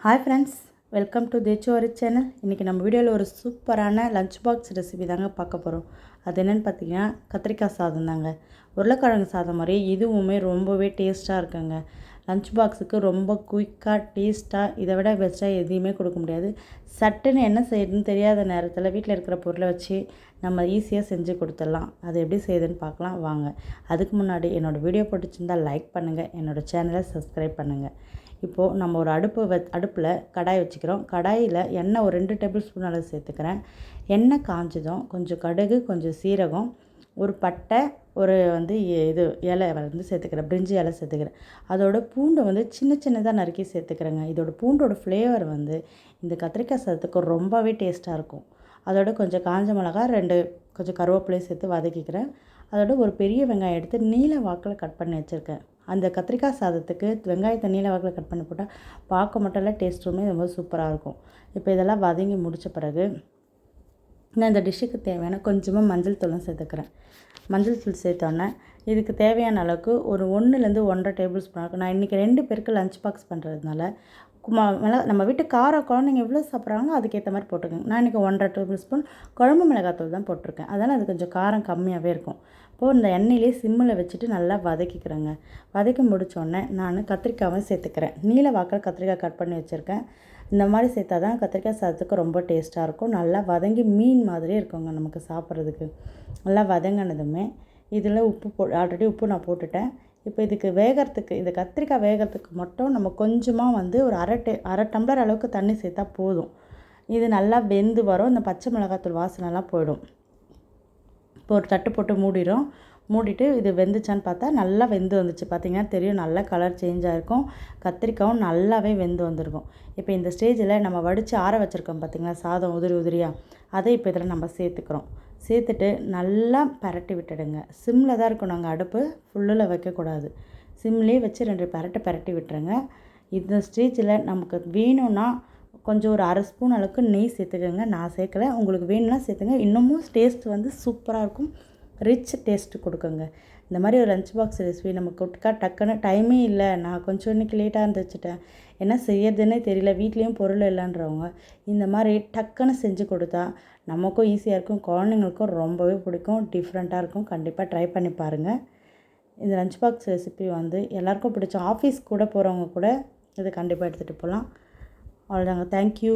Hi friends welcome to தேச்சோரி channel இன்றைக்கி நம்ம வீடியோவில் ஒரு சூப்பரான லஞ்ச் பாக்ஸ் ரெசிபி தாங்க பார்க்க போகிறோம் அது என்னென்னு பார்த்தீங்கன்னா கத்திரிக்காய் சாதம் தாங்க. உருளைக்கிழங்கு சாதம் மாதிரி இதுவுமே ரொம்பவே டேஸ்ட்டாக இருக்குங்க. லஞ்ச் பாக்ஸுக்கு ரொம்ப குயிக்காக டேஸ்ட்டாக இதை விட பெஸ்ட்டாக எதையுமே கொடுக்க முடியாது. சட்டுன்னு என்ன செய்யுதுன்னு தெரியாத நேரத்தில் வீட்டில் இருக்கிற பொருளை வச்சு நம்ம ஈஸியாக செஞ்சு கொடுத்துடலாம். அது எப்படி செய்யுதுன்னு பார்க்கலாம். வாங்க. அதுக்கு முன்னாடி என்னோடய வீடியோ பிடிச்சிருந்தால் லைக் பண்ணுங்கள் என்னோடய சேனலை சப்ஸ்கிரைப் பண்ணுங்கள் இப்போது நம்ம ஒரு அடுப்பு வ அடுப்பில் கடாய் வச்சுக்கிறோம். கடாயில் எண்ணெய் ஒரு ரெண்டு டேபிள் ஸ்பூன் அளவு சேர்த்துக்கிறேன். எண்ணெய் காஞ்சதும் கொஞ்சம் கடுகு கொஞ்சம் சீரகம் ஒரு பட்டை ஒரு வந்து இது இலை வந்து சேர்த்துக்கிறேன். பிரிஞ்சி இலை சேர்த்துக்கிறேன். அதோட பூண்டை வந்து சின்ன சின்னதாக நறுக்கி சேர்த்துக்கிறேங்க. இதோட பூண்டோட ஃப்ளேவர் வந்து இந்த கத்திரிக்காய் சாதத்துக்கு ரொம்பவே டேஸ்ட்டாக இருக்கும். அதோட கொஞ்சம் காஞ்ச மிளகா ரெண்டு கொஞ்சம் கருவேப்பிலையும் சேர்த்து வதக்கிக்கிறேன். அதோட ஒரு பெரிய வெங்காயம் எடுத்து நீல வாக்கில் கட் பண்ணி வச்சுருக்கேன். அந்த கத்திரிக்காய் சாதத்துக்கு வெங்காயத்தை நீல வாக்கில் கட் பண்ணி போட்டால் பார்க்க மட்டும் இல்லை டேஸ்ட்டுமே ரொம்ப சூப்பராக இருக்கும். இப்போ இதெல்லாம் வதங்கி முடித்த பிறகு நான் இந்த டிஷ்ஷுக்கு தேவையான கொஞ்சமாக மஞ்சள் தூளும் சேர்த்துக்கிறேன். மஞ்சள் தூள் சேர்த்தோன்னே இதுக்கு தேவையான அளவுக்கு ஒரு ஒன்றுலேருந்து ஒன்றரை டேபிள் ஸ்பூன் இருக்கும் நான் இன்றைக்கி ரெண்டு பேருக்கு லஞ்ச் பாக்ஸ் பண்ணுறதுனால மிளகா நம்ம வீட்டு கார குழந்தைங்க எவ்வளோ சாப்பிட்றாங்களோ அதுக்கேற்ற மாதிரி போட்டுக்கோங்க. நான் இன்றைக்கி ஒன்றரை டேபிள் ஸ்பூன் குழம்பு மிளகாத்தூள் தான் போட்டிருக்கேன். அதனால் அது கொஞ்சம் காரம் கம்மியாகவே இருக்கும். இப்போது இந்த எண்ணெயிலே சிம்மில் வச்சுட்டு நல்லா வதக்கிக்கிறேங்க. வதக்கி முடித்தோடனே நான் கத்திரிக்காவும் சேர்த்துக்கிறேன். நீல வாக்கில் கத்திரிக்காய் கட் பண்ணி வச்சுருக்கேன். இந்த மாதிரி சேர்த்தா தான் கத்திரிக்காய் சாதத்துக்கு ரொம்ப டேஸ்ட்டாக இருக்கும். நல்லா வதங்கி மீன் மாதிரியே இருக்குங்க நமக்கு சாப்பிட்றதுக்கு. நல்லா வதங்கினதுமே இதில் உப்பு போ ஆல்ரெடி உப்பு நான் போட்டுட்டேன். இப்போ இதுக்கு வேகிறதுக்கு இந்த கத்திரிக்காய் வேகிறதுக்கு மட்டும் நம்ம கொஞ்சமாக வந்து ஒரு அரை டே அரை டம்ளர் அளவுக்கு தண்ணி சேர்த்தா போதும். இது நல்லா வெந்து வரும். இந்த பச்சை மிளகாத்தூள் வாசனைலாம் போயிடும். இப்போ ஒரு தட்டு போட்டு மூடிடும் மூடிட்டு இது வெந்துச்சான்னு பார்த்தா நல்லா வெந்து வந்துச்சு. பார்த்திங்கன்னா தெரியும் நல்லா கலர் சேஞ்ச் ஆகிருக்கும் கத்திரிக்காயும் நல்லாவே வெந்து வந்திருக்கும். இப்போ இந்த ஸ்டேஜில் நம்ம வடித்து ஆற வச்சுருக்கோம் பார்த்திங்கன்னா சாதம் உதிரி உதிரியாக அதை இப்போ இதில் நம்ம சேர்த்துக்கிறோம். சேர்த்துட்டு நல்லா பரட்டி விட்டுடுங்க. சிம்மில் தான் இருக்கும் நாங்கள் அடுப்பு ஃபுல்லில் வைக்கக்கூடாது. சிம்லேயே வச்சு ரெண்டு பரட்டை பரட்டி விட்டுருங்க. இந்த ஸ்டேஜில் நமக்கு வேணும்னா கொஞ்சம் ஒரு அரை ஸ்பூன் அளவுக்கு நெய் சேர்த்துக்கோங்க. நான் சேர்க்கலை. உங்களுக்கு வேணும்னா சேர்த்துங்க. இன்னமும் டேஸ்ட் வந்து சூப்பராக இருக்கும். ரிச் டேஸ்ட்டு கொடுக்குங்க. இந்த மாதிரி ஒரு லஞ்ச் பாக்ஸ் ரெசிபி நம்ம கொடுக்கா டக்குன்னு டைமே இல்லை. நான் கொஞ்சம் இன்றைக்கி லேட்டாக இருந்துச்சுட்டேன் என்ன செய்யறதுன்னே தெரியல. வீட்லேயும் பொருள் இல்லைன்றவங்க இந்த மாதிரி டக்குன்னு செஞ்சு கொடுத்தா நமக்கும் ஈஸியாக இருக்கும். குழந்தைங்களுக்கும் ரொம்பவே பிடிக்கும். டிஃப்ரெண்ட்டாக இருக்கும். கண்டிப்பாக ட்ரை பண்ணி பாருங்கள் இந்த லஞ்ச் பாக்ஸ் ரெசிபி வந்து எல்லாருக்கும் பிடிச்ச ஆஃபீஸ் கூட போகிறவங்க கூட இதை கண்டிப்பாக எடுத்துகிட்டு போகலாம் அவ்வளோதாங்க தேங்க்யூ